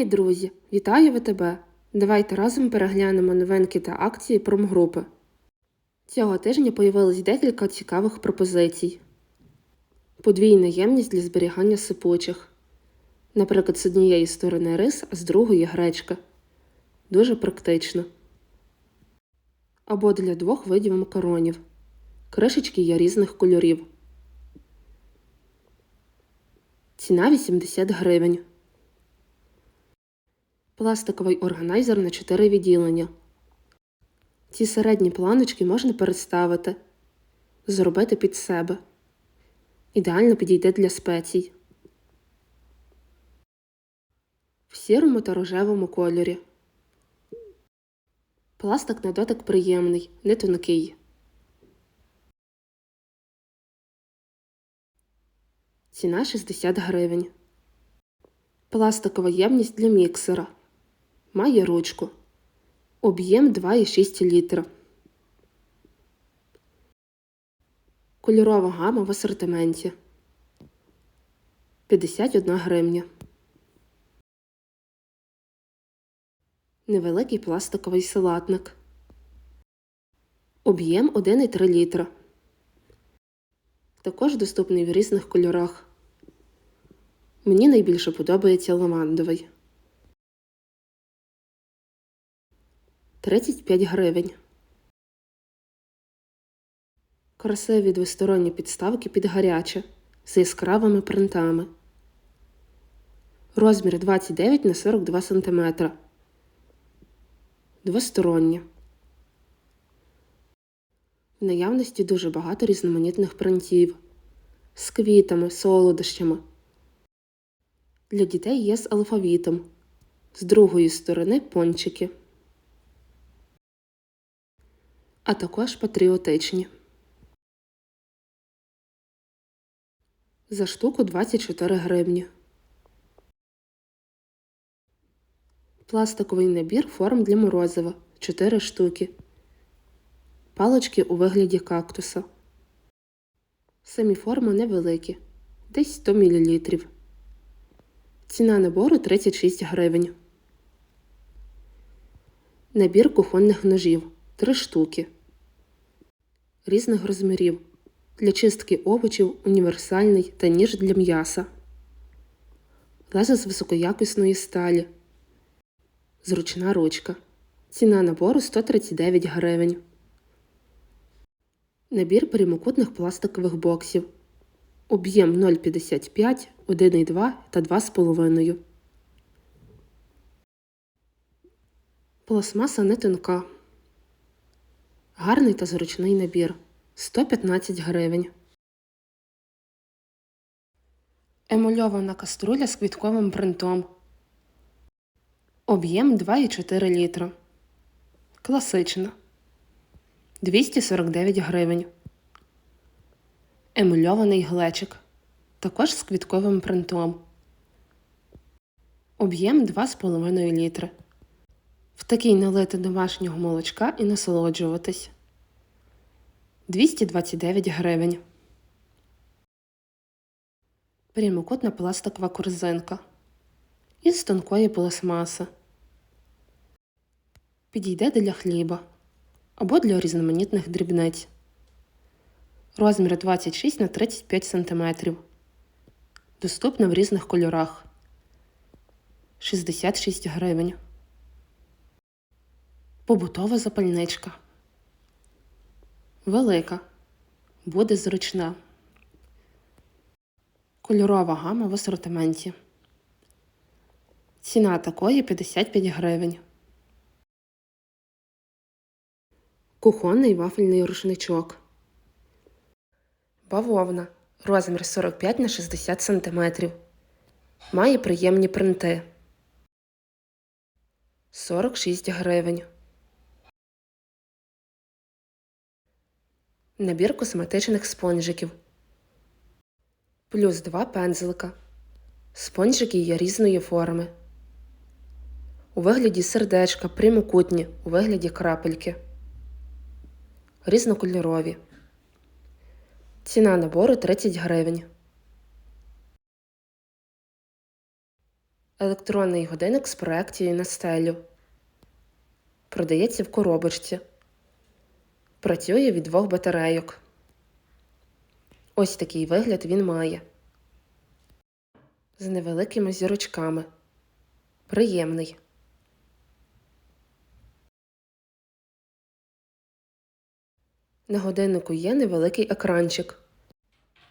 Привіт, друзі! Вітаю ВТБ! Давайте разом переглянемо новинки та акції промгрупи. Цього тижня появилось декілька цікавих пропозицій. Подвійна ємність для зберігання сипучих. Наприклад, з однієї сторони рис, а з другої гречка. Дуже практично. Або для двох видів макаронів. Кришечки є різних кольорів. Ціна 80 гривень. Пластиковий органайзер на 4 відділення. Ці середні планочки можна переставити, зробити під себе. Ідеально підійде для спецій. В сірому та рожевому кольорі. Пластик на дотик приємний, не тонкий. Ціна 60 гривень. Пластикова ємність для міксера. Має ручку. Об'єм 2,6 літра. Кольорова гама в асортименті. 51 гривня. Невеликий пластиковий салатник. Об'єм 1,3 літра. Також доступний в різних кольорах. Мені найбільше подобається лавандовий. 35 гривень. Красиві двосторонні підставки під гаряче з яскравими принтами. Розмір 29 на 42 см. Двосторонні. В наявності дуже багато різноманітних принтів з квітами, солодощами. Для дітей є з алфавітом. З другої сторони пончики. А також патріотичні. За штуку 24 гривні. Пластиковий набір форм для морозива 4 штуки. Палочки у вигляді кактуса. Самі форми невеликі, десь 100 мл. Ціна набору 36 гривень. Набір кухонних ножів 3 штуки. Різних розмірів. Для чистки овочів універсальний та ніж для м'яса. Лезо з високоякісної сталі. Зручна ручка. Ціна набору 139 гривень. Набір прямокутних пластикових боксів. Об'єм 0,55, 1,2 та 2,5. Пластмаса не тонка. Гарний та зручний набір. 115 гривень. Емульована каструля з квітковим принтом. Об'єм 2,4 літра. Класична. 249 гривень. Емульований глечик. Також з квітковим принтом. Об'єм 2,5 літри. В такий налити домашнього молочка і насолоджуватись. 229 гривень. Прямокутна пластикова корзинка. Із тонкої пластмаси. Підійде для хліба або для різноманітних дрібниць. Розмір 26 на 35 см. Доступна в різних кольорах. 66 гривень. Побутова запальничка. Велика. Буде зручна. Кольорова гама в асортименті. Ціна такої 55 гривень. Кухонний вафельний рушничок. Бавовна. Розмір 45 на 60 см. Має приємні принти. 46 гривень. Набір косметичних спонжиків. Плюс 2 пензлика. Спонжики є різної форми. У вигляді сердечка прямокутні у вигляді крапельки. Різнокольорові. Ціна набору 30 гривень. Електронний годинник з проекцією на стелю. Продається в коробочці. Працює від двох батарейок. Ось такий вигляд він має. З невеликими зірочками. Приємний. На годиннику є невеликий екранчик,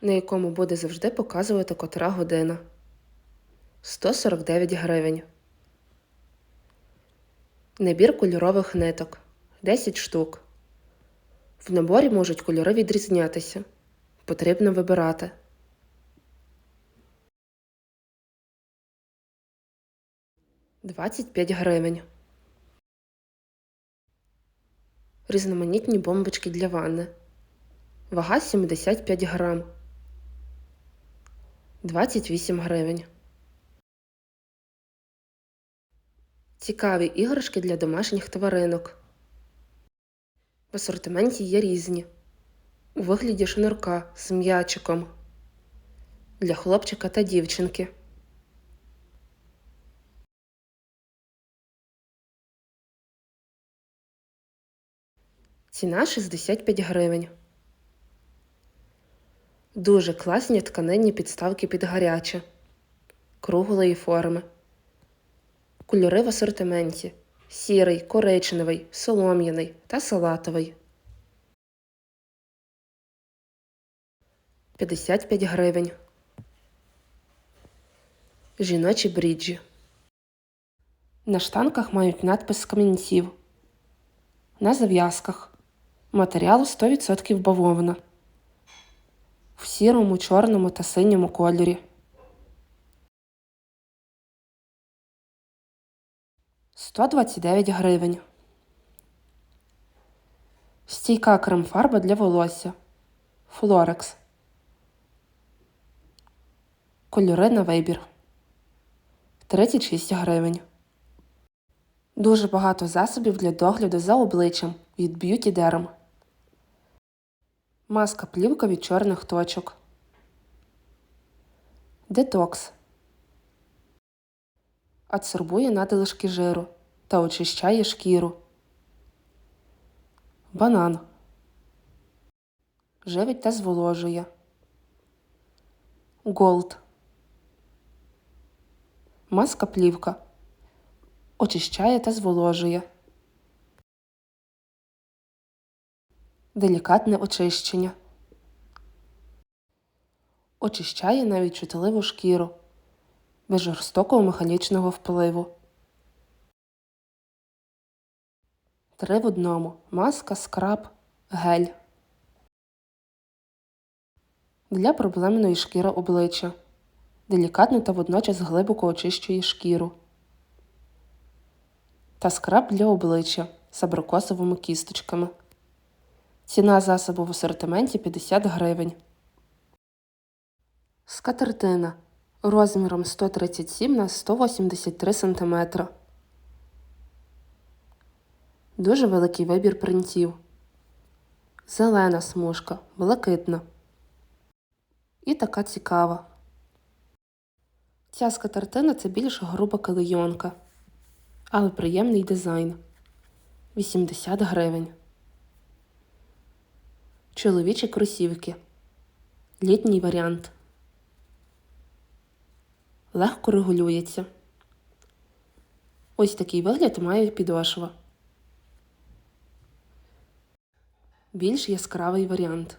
на якому буде завжди показувати котра година. 149 гривень. Набір кольорових ниток 10 штук. В наборі можуть кольори відрізнятися. Потрібно вибирати. Двадцять п'ять гривень. Різноманітні бомбочки для ванни. Вага 75 грам. 28 гривень. Цікаві іграшки для домашніх тваринок. В асортименті є різні. У вигляді шнурка з м'ячиком для хлопчика та дівчинки. Ціна 65 гривень. Дуже класні тканинні підставки під гаряче, круглої форми. Кольори в асортименті: сірий, коричневий, солом'яний та салатовий. 55 гривень. Жіночі бріджі. На штанках мають надпис з камінців. На зав'язках. Матеріал 100% бавовна. В сірому, чорному та синьому кольорі. 129 гривень. Стійка крем-фарба для волосся. Флорекс. Кольори на вибір. 36 гривень. Дуже багато засобів для догляду за обличчям від Beauty Derm. Маска плівка від чорних точок. Детокс. Адсорбує надлишки жиру та очищає шкіру. Банан. Живить та зволожує. Голд. Маска плівка. Очищає та зволожує. Делікатне очищення. Очищає навіть чутливу шкіру без жорстокого механічного впливу. Три в одному. Маска, скраб, гель. Для проблемної шкіри обличчя. Делікатно та водночас глибоко очищує шкіру. Та скраб для обличчя з абрикосовими кісточками. Ціна засобу в асортименті 50 гривень. Скатертина розміром 137 на 183 см. Дуже великий вибір принтів. Зелена смужка, блакитна. І така цікава. Ця скатертина це більш груба клейонка, але приємний дизайн. 80 гривень. Чоловічі кросівки. Літній варіант. Легко регулюється. Ось такий вигляд має підошва. Більш яскравий варіант.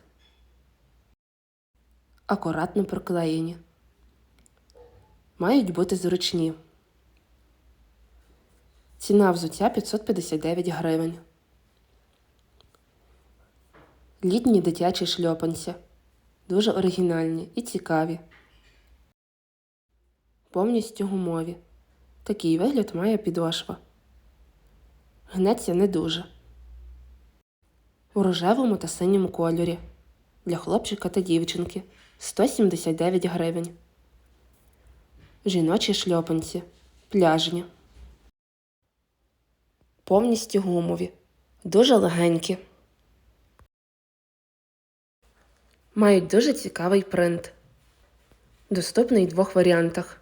Акуратно проклеєні. Мають бути зручні. Ціна взуття 559 гривень. Літні дитячі шльопанці. Дуже оригінальні і цікаві. Повністю гумові. Такий вигляд має підошва. Гнеться не дуже. У рожевому та синьому кольорі. Для хлопчика та дівчинки 179 гривень. Жіночі шльопанці. Пляжні. Повністю гумові. Дуже легенькі. Мають дуже цікавий принт. Доступний в двох варіантах.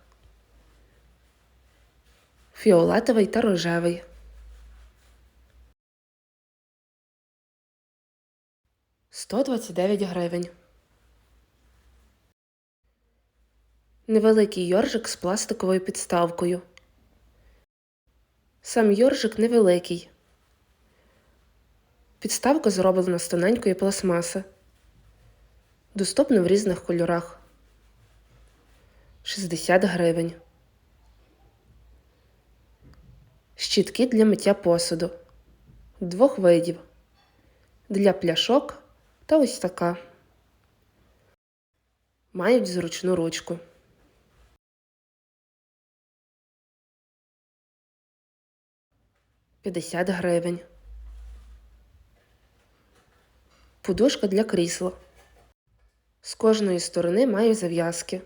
фіолетовий та рожевий. Сто двадцять дев'ять гривень. Невеликий йоржик з пластиковою підставкою. Сам йоржик невеликий. Підставка зроблена з тоненької пластмаси. Доступна в різних кольорах. 60 гривень. Щітки для миття посуду. Двох видів. Для пляшок та ось така. Мають зручну ручку. П'ятдесят гривень. Подушка для крісла. З кожної сторони має зав'язки.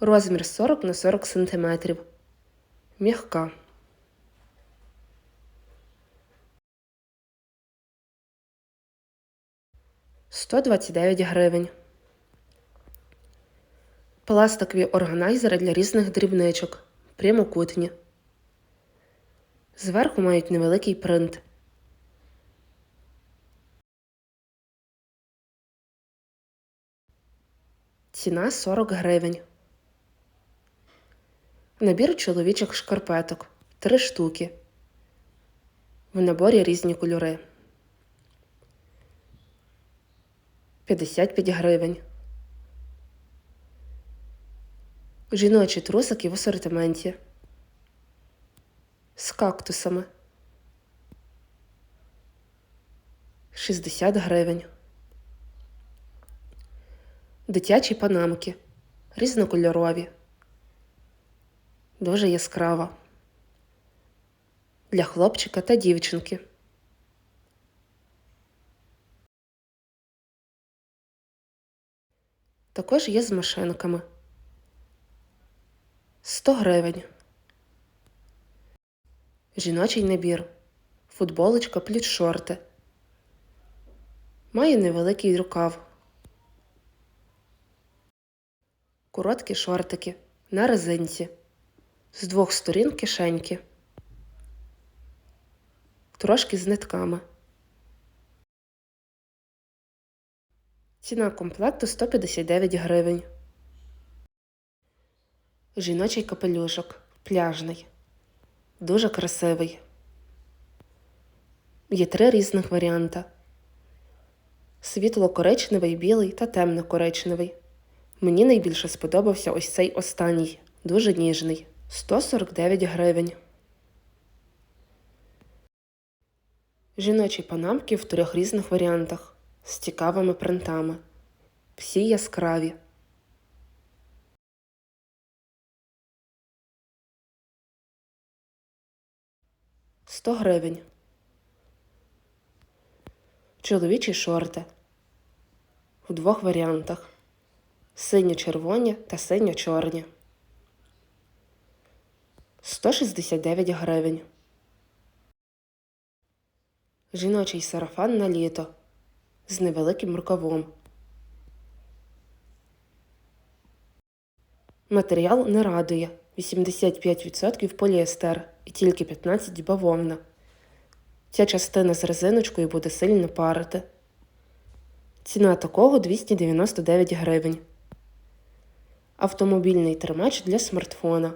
Розмір 40 на 40 см. М'ягка. Сто двадцять дев'ять гривень. Пластикові органайзери для різних дрібничок. Прямокутні. Зверху мають невеликий принт. Ціна 40 гривень. Набір чоловічих шкарпеток. Три штуки. В наборі різні кольори. 55 гривень. Жіночі трусики в асортименті. З кактусами. 60 гривень. Дитячі панамки. Різнокольорові. Дуже яскрава. Для хлопчика та дівчинки. Також є з машинками. 100 гривень. Жіночий набір. Футболочка плюс шорти. Має невеликий рукав. Короткі шортики на резинці. З двох сторін кишеньки. Трошки з нитками. Ціна комплекту 159 гривень. Жіночий капелюшок. Пляжний. Дуже красивий. Є три різних варіанта: світло-коричневий, білий та темно-коричневий. Мені найбільше сподобався ось цей останній, дуже ніжний. 149 гривень. Жіночі панамки в трьох різних варіантах з цікавими принтами. Всі яскраві. Сто гривень. Чоловічі шорти в двох варіантах синьо-червоні та синьо-чорні. 169 гривень. Жіночий сарафан на літо з невеликим рукавом. Матеріал не радує 85% поліестер і тільки 15% бавовна. Ця частина з резиночкою буде сильно парити. Ціна такого 299 гривень. Автомобільний тримач для смартфона.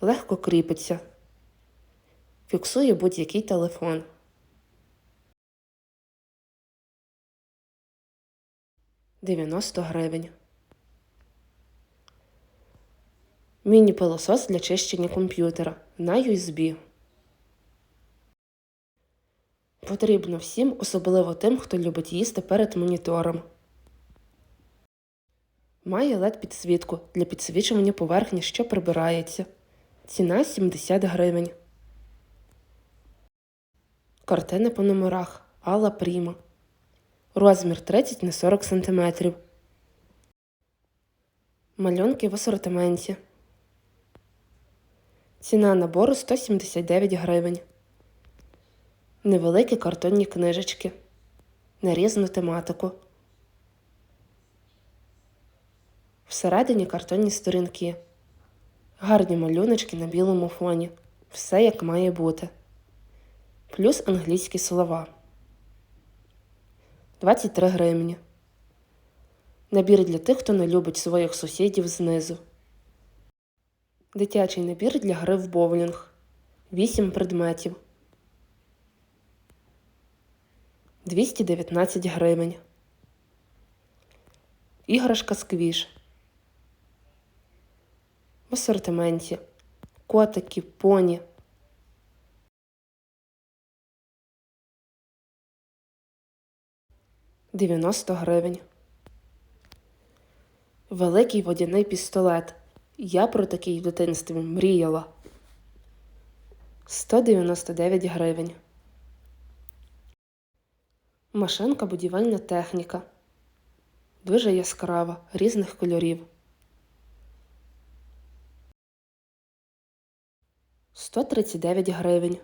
Легко кріпиться. Фіксує будь-який телефон. Дев'яносто гривень. Міні-пилосос для чищення комп'ютера на USB. Потрібно всім, особливо тим, хто любить їсти перед монітором. Має led підсвітку для підсвічування поверхні, що прибирається. Ціна 70 гривень. Картини по номерах Алла Пріма. Розмір 30 на 40 см. Малюнки в асортименті. Ціна набору 179 гривень. Невеликі картонні книжечки. На різну тематику. Всередині картонні сторінки. Гарні малюночки на білому фоні. Все як має бути. Плюс англійські слова. 23 гривні. Набір для тих, хто не любить своїх сусідів знизу. Дитячий набір для гри в боулінг. 8 предметів. 219 гривень. Іграшка сквіш. В асортименті. Котики, поні. Дев'яносто гривень. Великий водяний пістолет. Я про такий в дитинстві мріяла. 199 гривень. Машинка будівельна техніка. Дуже яскрава, різних кольорів. 139 гривень.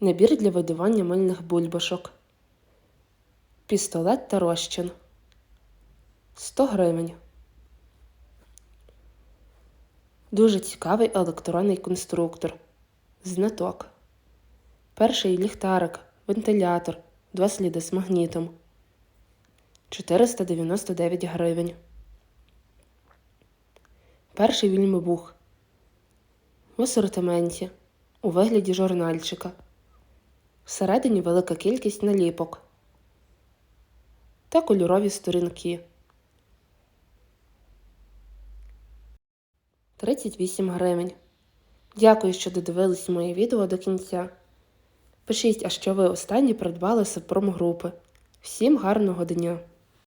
Набір для видування мильних бульбашок. Пістолет та розчин. 100 гривень. Дуже цікавий електронний конструктор. Знаток. Перший ліхтарик, вентилятор, два сліди з магнітом. 499 гривень. Перший вільмибух. В асортименті. У вигляді журнальчика. Всередині велика кількість наліпок та кольорові сторінки. 38 гривень. Дякую, що додивились моє відео до кінця. Пишіть, а що ви останні придбали з промгрупи. Всім гарного дня!